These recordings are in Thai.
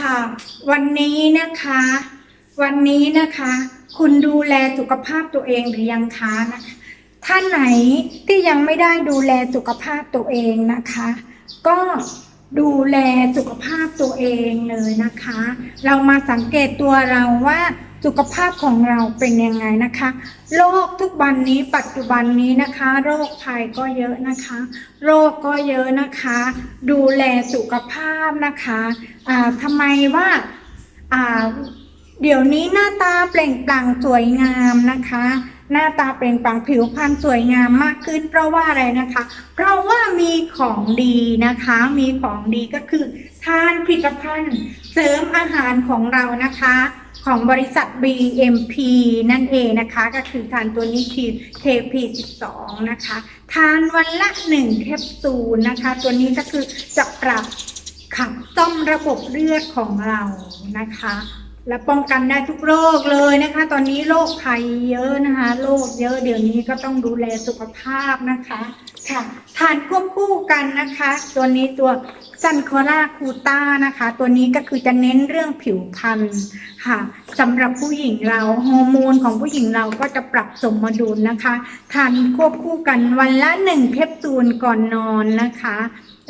ค่ะ วันนี้นะคะ วันนี้นะคะ คุณดูแลสุขภาพตัวเองหรือยังคะนะคะท่านไหนที่ยังไม่ได้ดูแลสุขภาพตัวเองนะคะ ก็ดูแลสุขภาพตัวเองเลยนะคะ เรามาสังเกตตัวเราว่า สุขภาพของเราเป็นยังไงนะคะโรคทุกวันนี้ปัจจุบันนี้นะคะ โรคภัยก็เยอะนะคะ โรคก็เยอะนะคะ ดูแลสุขภาพนะคะอ่าทำไมว่าอ่าเดี๋ยวนี้หน้าตาเปล่งปลั่งสวยงามนะคะ หน้าตาเปล่งปลั่งผิวพรรณสวยงามมากขึ้น เพราะว่าอะไรนะคะ เพราะว่ามีของดีนะคะ มีของดีก็คือทานผลิตภัณฑ์เสริมอาหารของเรานะคะ ของบริษัท BMP นั่นเองนะคะ ก็คือทานตัวนี้คือ KP12 นะคะ ทานวันละ 1 แคปซูลนะคะ ตัวนี้ก็คือจะปรับขับต้อมระบบเลือดของเรานะคะ และป้องกันได้ทุกโรคเลยนะคะ ตอนนี้โรคภัยเยอะนะคะโรคเยอะเดี๋ยวนี้ก็ต้องดูแลสุขภาพนะคะค่ะทานควบคู่กันนะคะ ตัวนี้ตัว จันโคราคูต้านะคะ ตัวนี้ก็คือจะเน้นเรื่องผิวพรรณค่ะสำหรับผู้หญิงเราฮอร์โมนของผู้หญิงเราก็จะปรับสมดุลนะคะทานควบคู่กันวันละหนึ่งเพปซูลก่อนนอนนะคะ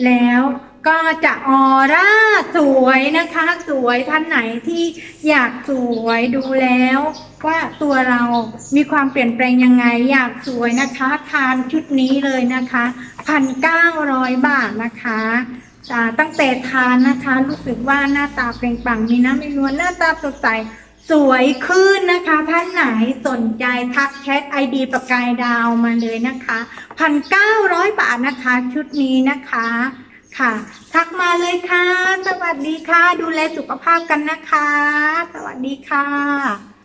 แล้วก็จะออร่าสวยนะคะ สวยท่านไหนที่อยากสวยดูแล้ว ว่าตัวเรามีความเปลี่ยนแปลงยังไงอยากสวยนะคะ ทานชุดนี้เลยนะคะพันเก้าร้อยบาทนะคะ ตั้งแต่ทานนะคะ รู้สึกว่าหน้าตาเปล่งปลั่งมีน้ำมีนวลหน้าตาสดใสสวยขึ้นนะคะท่านไหนสนใจทักแชทไอดีประกายดาวมาเลยนะคะพันเก้าร้อยบาทนะคะชุดนี้นะคะค่ะ ทักมาเลยค่ะ สวัสดีค่ะ ดูแลสุขภาพกันนะคะ สวัสดีค่ะ